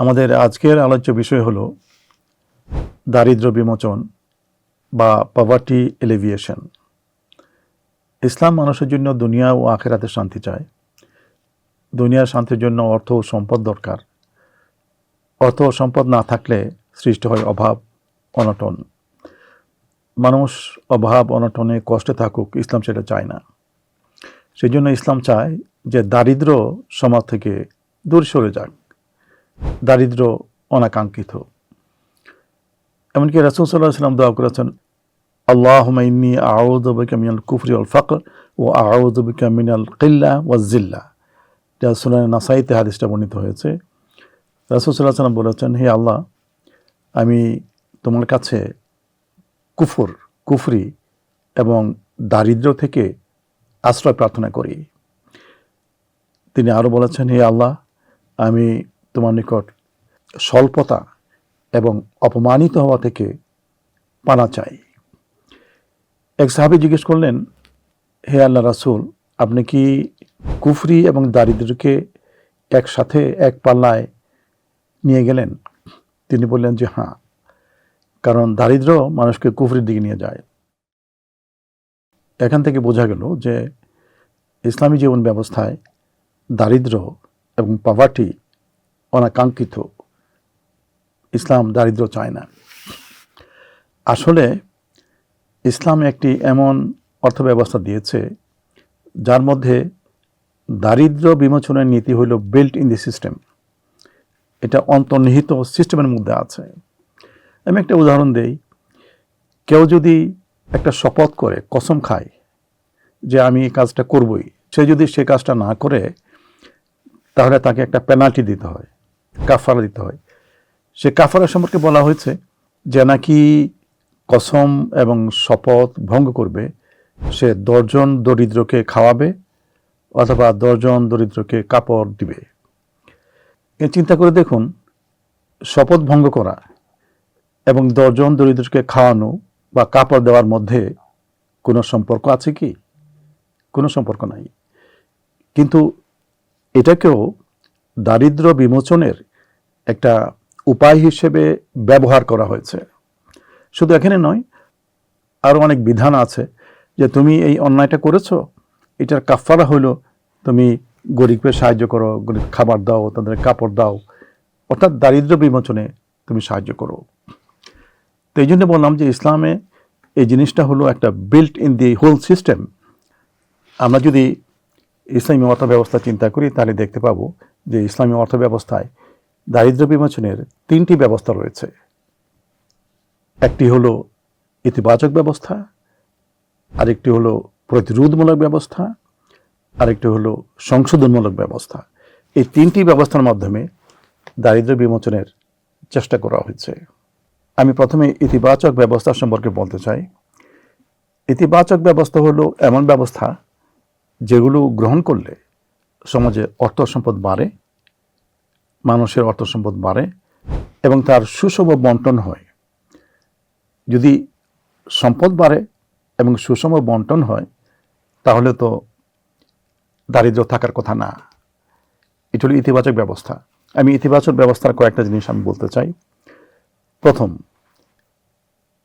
আমাদের আজকের আলোচ্য বিষয় হলো দারিদ্র বিমোচন বা পভার্টি এলিভিয়েশন ইসলাম মানুষের জন্য দুনিয়া ও আখেরাতে শান্তি চায়। দুনিয়ার শান্তির জন্য অর্থ ও সম্পদ দরকার। অর্থ ও সম্পদ না থাকলে সৃষ্টি হয় অভাব, অনটন। মানুষ অভাব, অনটনে কষ্টে থাকুক, ইসলাম সেটা চায় না। সেই জন্য ইসলাম চায় যে দারিদ্র সমাজ থেকে দূর সরে যাক। দারিদ্র অনাকাঙ্ক্ষিত। এমনকি রাসুল সাল্লাহ সাল্লাম দোয়া করেছেন আল্লাহ ইন্নি আউদ্দিকা মিনাল কুফরি অল ফকর ও আউদ্দিকা মিনাল কিল্লা ওয়া জিল্লা যা সুনান নাসাইতে হাদিসটা বর্ণিত হয়েছে। রাসুল সাল্লাহ সাল্লাম বলেছেন, হে আল্লাহ, আমি তোমার কাছে কুফর, কুফরি এবং দারিদ্র থেকে আশ্রয় প্রার্থনা করি। তিনি আরও বলেছেন, হে আল্লাহ, আমি তোমার নিকট স্বল্পতা এবং অপমানিত হওয়া থেকে পানা চাই। এক সাহাবি জিজ্ঞেস করলেন, হে আল্লাহ রাসুল, আপনি কি কুফরি এবং দারিদ্রকে একসাথে এক পাল্লায় নিয়ে গেলেন? তিনি বললেন যে হ্যাঁ কারণ দারিদ্র মানুষকে কুফরির দিকে নিয়ে যায়। এখান থেকে বোঝা গেল যে, ইসলামী জীবন ব্যবস্থায় দারিদ্র এবং পাভার্টি অনাকাঙ্ক্ষিত ইসলাম দারিদ্র চায় না। আসলে ইসলাম একটি এমন অর্থব্যবস্থা দিয়েছে, যার মধ্যে দারিদ্র বিমোচনের নীতি হলো বিল্ট ইন দি সিস্টেম এটা অন্তর্নিহিত সিস্টেমের মধ্যে আছে। আমি একটা উদাহরণ দেই। কেউ যদি একটা শপথ করে, কসম খায়, যে আমি এই কাজটা করবই, সে যদি সে কাজটা না করে, তাহলে তাকে একটা পেনাল্টি দিতে হয়। কাফারা দিতে হয়। সে কাফারা সম্পর্কে বলা হয়েছে যে নাকি কসম এবং শপথ ভঙ্গ করবে, সে দশজন দরিদ্রকে খাওয়াবে অথবা দশজন দরিদ্রকে কাপড় দিবে। এ চিন্তা করে দেখুন, শপথ ভঙ্গ করা এবং দশজন দরিদ্রকে খাওয়ানো বা কাপড় দেওয়ার মধ্যে কোনো সম্পর্ক আছে কি? কোনো সম্পর্ক নাই। কিন্তু এটাকেও দারিদ্র বিমোচনের একটা উপায় হিসেবে ব্যবহার করা হয়েছে। শুধু এখানে নয় আরও অনেক বিধান আছে যে তুমি এই অন্যায়টা করেছ, এটার কাফারা হলো তুমি গরিবকে সাহায্য করো, গরিব খাবার দাও, তাদের কাপড় দাও, অর্থাৎ দারিদ্র বিমোচনে তুমি সাহায্য করো। তো এই জন্য বললাম যে ইসলামে এই জিনিসটা হলো একটা built in the whole system আমরা যদি ইসলামী অর্থ ব্যবস্থা চিন্তা করি, তাহলে দেখতে পাবো যে ইসলামী অর্থ ব্যবস্থায় দারিদ্র বিমোচনের তিনটি ব্যবস্থা রয়েছে। একটি হলো ইতিবাচক ব্যবস্থা, আরেকটি হলো প্রতিরোধমূলক ব্যবস্থা, আরেকটি হলো সংশোধনমূলক ব্যবস্থা। এই তিনটি ব্যবস্থার মাধ্যমে দারিদ্র বিমোচনের চেষ্টা করা হয়েছে। আমি প্রথমে ইতিবাচক ব্যবস্থা সম্পর্কে বলতে চাই। ইতিবাচক ব্যবস্থা হলো এমন ব্যবস্থা যেগুলো গ্রহণ করলে সমাজে অর্থ সম্পদ বাড়ে মানুষের অর্থ সম্পদ বাড়ে এবং তার সুষম বন্টন হয়। যদি সম্পদ বাড়ে এবং সুষম বন্টন হয়, তাহলে তো দারিদ্র থাকার কথা না। এটি হলো ইতিবাচক ব্যবস্থা। আমি ইতিবাচক ব্যবস্থার কয়েকটা জিনিস আমি বলতে চাই। প্রথম,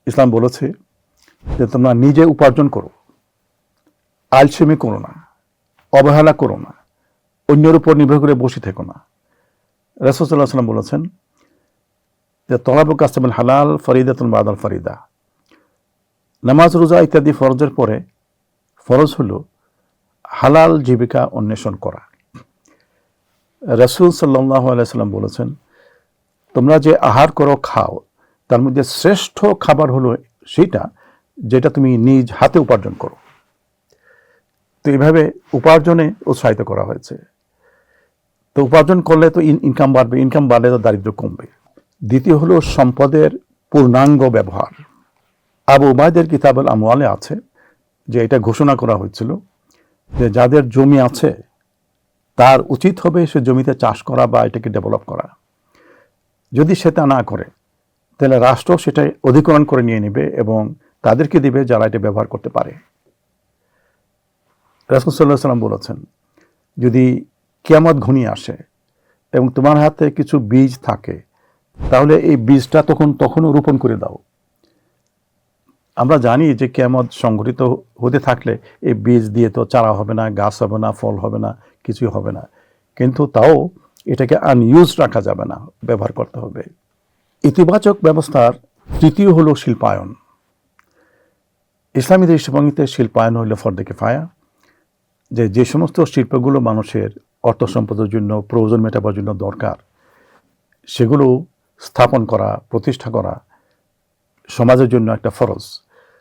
ইসলাম বলেছে যে তোমরা নিজে উপার্জন করো। আলসেমি করো না, অবহেলা করো না। অন্যের উপর নির্ভর করে বসে থেকো না। সাল্লাম বলেছেন যে, তলাবু কাস্তামিল হালাল ফরিদাতুল বাদাল ফরিদা। নামাজ, রোজা ইত্যাদি ফরজের পরে ফরজ হল হালাল জীবিকা অন্বেষণ করা। রসুল সাল্লাহ আলাইসাল্লাম বলেছেন, তোমরা যে আহার করো, খাও, তার মধ্যে শ্রেষ্ঠ খাবার হলো সেটা যেটা তুমি নিজ হাতে উপার্জন করো। তো এইভাবে উপার্জনে উৎসাহিত করা হয়েছে। তো উপার্জন করলে তো ইনকাম বাড়বে ইনকাম বাড়লে তো দারিদ্র কমবে। দ্বিতীয় হলো সম্পদের পূর্ণাঙ্গ ব্যবহার। আবু উবায়দের কিতাবুল আমওয়ালে আছে, যে এটা ঘোষণা করা হয়েছিল যে যাদের জমি আছে, তার উচিত হবে সে জমিতে চাষ করা বা এটাকে ডেভেলপ করা। যদি সেটা না করে, তাহলে রাষ্ট্র সেটা অধিকরণ করে নিয়ে নেবে এবং তাদেরকে দিবে যারা এটা ব্যবহার করতে পারে। রাসুলসাল্লাহ সাল্লাম বলেছেন, যদি কিয়ামত ঘনিয়ে আসে এবং তোমার হাতে কিছু বীজ থাকে, তাহলে এই বীজটা তখন তখনও রোপণ করে দাও। আমরা জানি যে কেমন সংঘটিত হতে থাকলে এই বীজ দিয়ে তো চারা হবে না, গাছ হবে না, ফল হবে না, কিছুই হবে না। কিন্তু তাও এটাকে আনইউজ রাখা যাবে না, ব্যবহার করতে হবে। ইতিবাচক ব্যবস্থার তৃতীয় হলো শিল্পায়ন। ইসলামী দৃষ্টিভঙ্গিতে শিল্পায়ন হলো ফর্দে ফায়া যে যে সমস্ত শিল্পগুলো মানুষের অর্থ সম্পদের জন্য, প্রয়োজন মেটাবার জন্য দরকার। সেগুলো স্থাপন করা, প্রতিষ্ঠা করা সমাজের জন্য একটা ফরজ।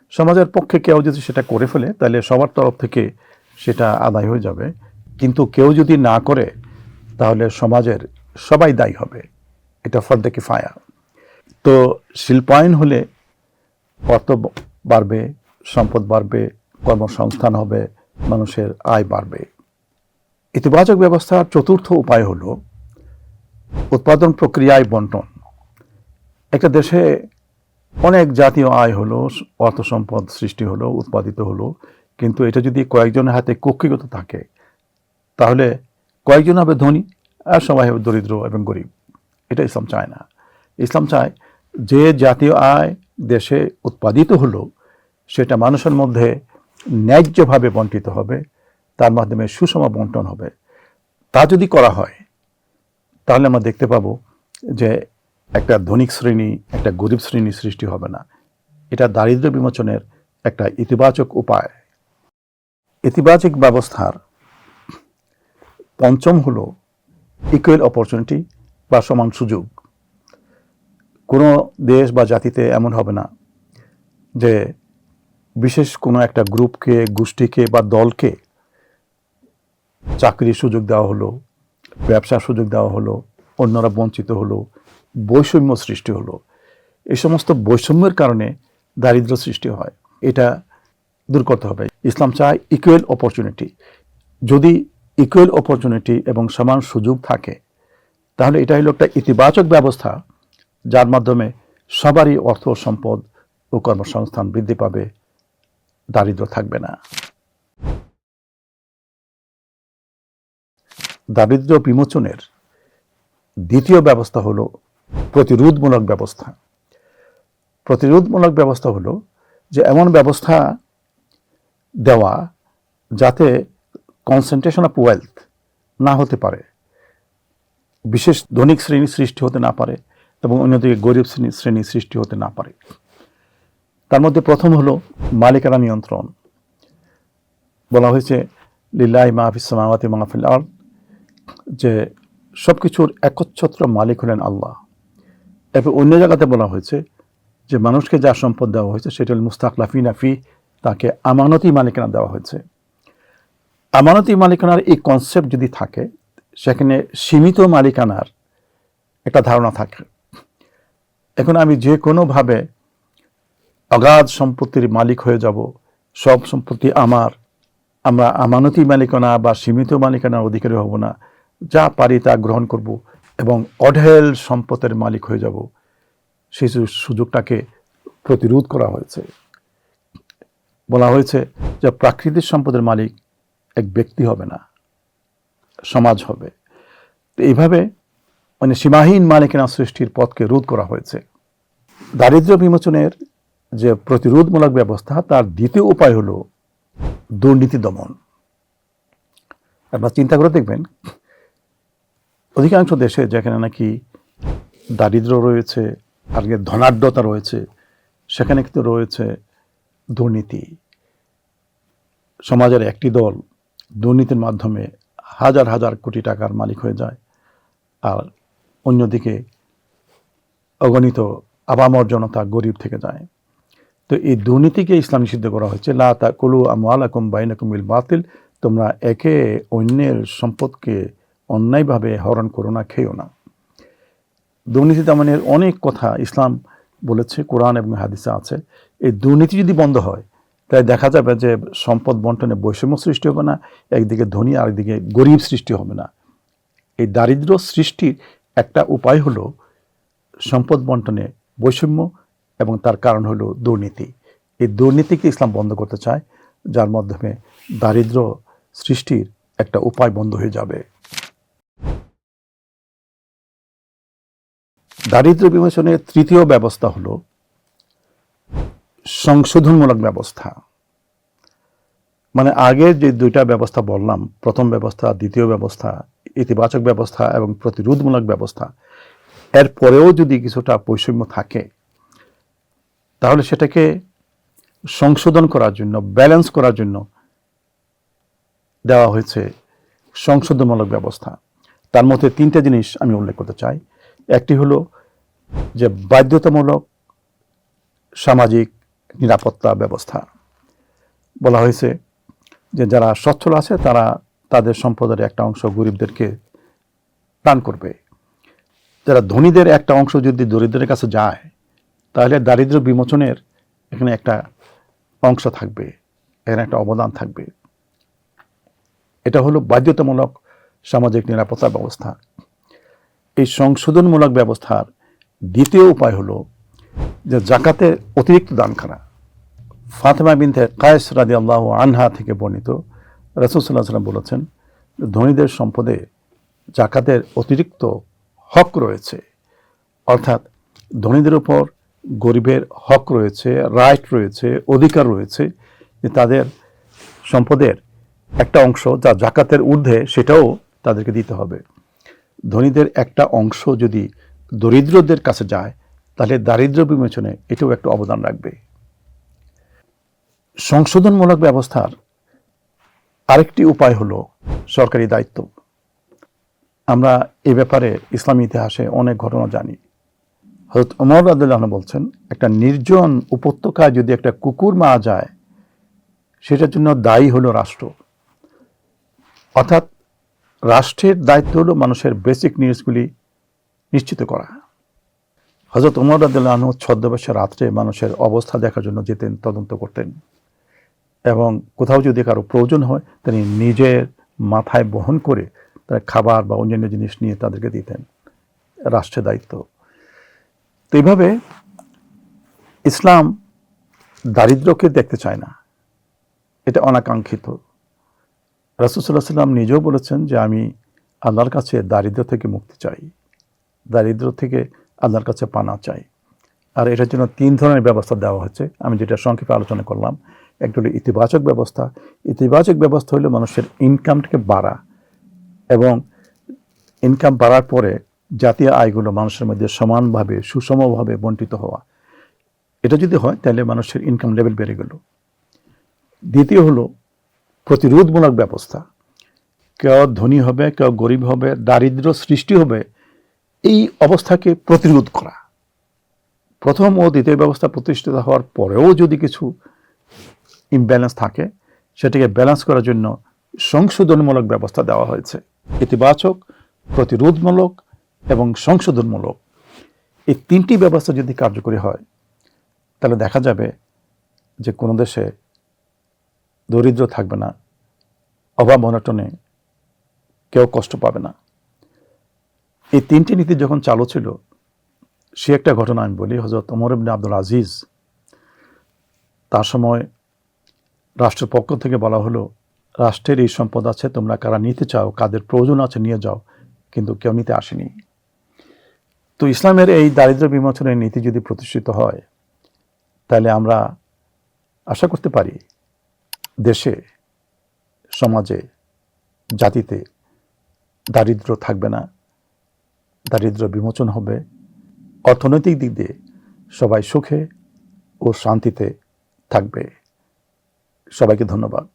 সমাজের পক্ষে কেউ যদি সেটা করে ফেলে, তাহলে সবার তরফ থেকে সেটা আদায় হয়ে যাবে। কিন্তু কেউ যদি না করে, তাহলে সমাজের সবাই দায়ী হবে। এটা ফর ফর্দে ফায়া তো শিল্পায়ন হলে অর্থ বাড়বে, সম্পদ বাড়বে, কর্মসংস্থান হবে, মানুষের আয় বাড়বে। ইতিবাচক ব্যবস্থার চতুর্থ উপায় হলো উৎপাদন প্রক্রিয়ায় বন্টন। একটা দেশে অনেক জাতীয় আয় হলো, অর্থ সম্পদ সৃষ্টি হলো, উৎপাদিত হলো, কিন্তু এটা যদি কয়েকজনের হাতে কক্ষিগত থাকে, তাহলে কয়েকজন হবে ধনী আর সবাই হবে দরিদ্র এবং গরিব। এটা ইসলাম চায় না। ইসলাম চায় যে জাতীয় আয় দেশে উৎপাদিত হলো, সেটা মানুষের মধ্যে ন্যায্যভাবে বন্টিত হবে তার মাধ্যমে সুষম বন্টন হবে। তা যদি করা হয়, তাহলে আমরা দেখতে পাবো যে একটা ধনিক শ্রেণি, একটা গরিব শ্রেণি সৃষ্টি হবে না। এটা দারিদ্র্য বিমোচনের একটা ইতিবাচক উপায়। ইতিবাচক ব্যবস্থার পঞ্চম হলো ইকুয়াল অপরচুনিটি বা সমান সুযোগ। কোনো দেশ বা জাতিতে এমন হবে না যে বিশেষ কোনো একটা গ্রুপকে, গোষ্ঠীকে বা দলকে চাকরির সুযোগ দেওয়া হলো, ব্যবসার সুযোগ দেওয়া হলো, অন্যরা বঞ্চিত হলো, বৈষম্য সৃষ্টি হলো। এই সমস্ত বৈষম্যের কারণে দারিদ্র সৃষ্টি হয়। এটা দূর করতে হবে। ইসলাম চায় ইকুয়াল অপরচুনিটি যদি ইকুয়াল অপরচুনিটি এবং সমান সুযোগ থাকে, তাহলে এটা হলো একটা ইতিবাচক ব্যবস্থা, যার মাধ্যমে সবারই অর্থ সম্পদ ও কর্মসংস্থান বৃদ্ধি পাবে। দারিদ্র থাকবে না। দারিদ্র বিমোচনের দ্বিতীয় ব্যবস্থা হলো প্রতিরোধমূলক ব্যবস্থা। প্রতিরোধমূলক ব্যবস্থা হলো যে এমন ব্যবস্থা দেওয়া যাতে কনসেন্ট্রেশন অফ ওয়েলথ না হতে পারে, বিশেষ ধনিক শ্রেণি সৃষ্টি হতে না পারে এবং অন্যদিকে গরিব শ্রেণি শ্রেণি সৃষ্টি হতে না পারে। তার মধ্যে প্রথম হলো মালিকানা নিয়ন্ত্রণ। বলা হয়েছে, লিল্লাহ মাহফিস সামাওয়াতি মাহফিল আর যে সব কিছুর একচ্ছত্র মালিক হলেন আল্লাহ। এরপর অন্য জায়গাতে বলা হয়েছে যে মানুষকে যা সম্পদ দেওয়া হয়েছে সেটা হল মুস্তাকলাফি নাফি তাকে আমানতি মালিকানা দেওয়া হয়েছে। আমানতি মালিকানার এই কনসেপ্ট যদি থাকে, সেখানে সীমিত মালিকানার একটা ধারণা থাকে। এখন আমি যে কোনোভাবে অগাধ সম্পত্তির মালিক হয়ে যাব, সব সম্পত্তি আমার, আমরা আমানতি মালিকানা বা সীমিত মালিকানার অধিকারী হব না। যা পারি তা গ্রহণ করব এবং অঢেল সম্পদের মালিক হয়ে যাব। সেই সুযোগটাকে প্রতিরোধ করা হয়েছে। বলা হয়েছে যে প্রাকৃতিক সম্পদের মালিক এক ব্যক্তি হবে না, সমাজ হবে। তো এইভাবে মানে সীমাহীন মালিকানা সৃষ্টির পথকে রোধ করা হয়েছে। দারিদ্র বিমোচনের যে প্রতিরোধমূলক ব্যবস্থা, তার দ্বিতীয় উপায় হলো দুর্নীতি দমন। আপনার চিন্তা করে দেখবেন অধিকাংশ দেশে যেখানে নাকি দারিদ্র রয়েছে আর ধনাঢ্যতা রয়েছে, সেখানে কিন্তু রয়েছে দুর্নীতি। সমাজের একটি দল দুর্নীতির মাধ্যমে হাজার হাজার কোটি টাকার মালিক হয়ে যায় আর অন্যদিকে অগণিত আবামর জনতা গরিব থেকে যায়। তো এই দুর্নীতিকে ইসলাম নিষিদ্ধ করা হয়েছে। লা তা কলু আমাল আকুম বাতিল। তোমরা একে অন্যের সম্পদকে অন্যায়ভাবে হরণ করো না খেয়েও না। দুর্নীতি দমনের অনেক কথা ইসলাম বলেছে, কোরআন এবং হাদিসে আছে। এই দুর্নীতি যদি বন্ধ হয় তাই দেখা যাবে যে সম্পদ বন্টনে বৈষম্য সৃষ্টি হবে না, একদিকে ধনী আর একদিকে গরিব সৃষ্টি হবে না। এই দারিদ্র সৃষ্টির একটা উপায় হলো সম্পদ বন্টনে বৈষম্য এবং তার কারণ হলো দুর্নীতি। এই দুর্নীতিকে ইসলাম বন্ধ করতে চায়, যার মাধ্যমে দারিদ্র সৃষ্টির একটা উপায় বন্ধ হয়ে যাবে। দারিদ্র্য বিমোচনের তৃতীয় ব্যবস্থা হলো সংশোধনমূলক ব্যবস্থা। মানে আগের যে দুইটা ব্যবস্থা বললাম, প্রথম ব্যবস্থা, দ্বিতীয় ব্যবস্থা, ইতিবাচক ব্যবস্থা এবং প্রতিরোধমূলক ব্যবস্থা, এর পরেও যদি কিছুটা বৈষম্য থাকে, তাহলে সেটাকে সংশোধন করার জন্য, ব্যালেন্স করার জন্য দেওয়া হয়েছে সংশোধনমূলক ব্যবস্থা। তার মধ্যে তিনটে জিনিস আমি উল্লেখ করতে চাই। একটি হলো যে বাধ্যতামূলক সামাজিক নিরাপত্তা ব্যবস্থা। বলা হয়েছে যে যারা সচ্ছল আছে, তারা তাদের সম্পদের একটা অংশ গরিবদেরকে দান করবে। যারা ধনীদের একটা অংশ যদি দরিদ্রের কাছে যায়, তাহলে দারিদ্র্য বিমোচনের এখানে একটা অংশ থাকবে, এখানে একটা অবদান থাকবে। এটা হলো বাধ্যতামূলক সামাজিক নিরাপত্তা ব্যবস্থা। এই সংশোধনমূলক ব্যবস্থার দ্বিতীয় উপায় হলো যে জাকাতে অতিরিক্ত দানখানা। ফাতেমা বিনতে কায়েস রাদি আল্লাহ আনহা থেকে বর্ণিত রসুল্লাহ সাল্লাম বলেছেন, ধনীদের সম্পদে জাকাতের অতিরিক্ত হক রয়েছে। অর্থাৎ ধনীদের উপর গরিবের হক রয়েছে, রাইট রয়েছে, অধিকার রয়েছে, যে তাদের সম্পদের একটা অংশ যা জাকাতের ঊর্ধ্বে সেটাও তাদেরকে দিতে হবে। ধনীদের একটা অংশ যদি দরিদ্রদের কাছে যায়, তাহলে দারিদ্র্য বিমোচনে এটাও একটা অবদান রাখবে। সংশোধনমূলক ব্যবস্থার আরেকটি উপায় হলো সরকারি দায়িত্ব। আমরা এ ব্যাপারে ইসলামী ইতিহাসে অনেক ঘটনা জানি। হজরত অমর রাদুল্লাহ বলছেন, একটা নির্জন উপত্যকায় যদি একটা কুকুর মারা যায়, সেটার জন্য দায়ী হলো রাষ্ট্র। অর্থাৎ রাষ্ট্রের দায়িত্ব হলো মানুষের বেসিক নিডসগুলি নিশ্চিত করা। হজরত উমর রাদুল্লাহ ছদ্মবেশে রাত্রে মানুষের অবস্থা দেখার জন্য যেতেন, তদন্ত করতেন। এবং কোথাও যদি কারও প্রয়োজন হয়, তিনি নিজের মাথায় বহন করে তার খাবার বা অন্যান্য জিনিস নিয়ে তাদেরকে দিতেন। রাষ্ট্রের দায়িত্ব। তো এইভাবে ইসলাম দারিদ্রকে দেখতে চায় না। এটা অনাকাঙ্ক্ষিত। রাসুসাল্লাহ সাল্লাম নিজেও বলেছেন যে, আমি আল্লাহর কাছে দারিদ্র থেকে মুক্তি চাই। দারিদ্র থেকে আল্লাহর কাছে পানা চাই। আর এটার জন্য তিন ধরনের ব্যবস্থা দেওয়া হচ্ছে আমি যেটা সংক্ষেপে আলোচনা করলাম, একটা হলো ইতিবাচক ব্যবস্থা। ইতিবাচক ব্যবস্থা হলো মানুষের ইনকামটাকে বাড়া এবং ইনকাম বাড়ার পরে জাতীয় আয়গুলো মানুষের মধ্যে সমানভাবে সুষমভাবে বন্টিত হওয়া। এটা যদি হয়, তাহলে মানুষের ইনকাম লেভেল বেড়ে গেল। দ্বিতীয় হলো প্রতিরোধমূলক ব্যবস্থা। কেউ ধনী হবে, কেউ গরিব হবে দারিদ্র সৃষ্টি হবে এই অবস্থাকে প্রতিরোধ করা। প্রথম ও দ্বিতীয় ব্যবস্থা প্রতিষ্ঠিত হওয়ার পরেও যদি কিছু ইমব্যালেন্স থাকে, সেটাকে ব্যালেন্স করার জন্য সংশোধনমূলক ব্যবস্থা দেওয়া হয়েছে। ইতিবাচক, প্রতিরোধমূলক এবং সংশোধনমূলক। এই তিনটি ব্যবস্থা যদি কার্যকরী হয়, তাহলে দেখা যাবে যে কোনো দেশে দরিদ্র থাকবে না, অভাব অনটনে কেউ কষ্ট পাবে না। এই তিনটি নীতি যখন চালু ছিল, সে একটা ঘটনা আমি বলি হজরত ওমর ইবনে আব্দুল আজিজ, তার সময় রাষ্ট্রের পক্ষ থেকে বলা হলো, রাষ্ট্রের এই সম্পদ আছে, তোমরা কারা নিতে চাও, কাদের প্রয়োজন আছে নিয়ে যাও। কিন্তু কেউ নিতে আসেনি। তো ইসলামের এই দারিদ্র বিমোচনের নীতি যদি প্রতিষ্ঠিত হয়, তাহলে আমরা আশা করতে পারি, দেশে, সমাজে, জাতিতে দারিদ্র থাকবে না। দারিদ্র বিমোচন হবে। অর্থনৈতিক দিক দিয়ে সবাই সুখে ও শান্তিতে থাকবে। সবাইকে ধন্যবাদ।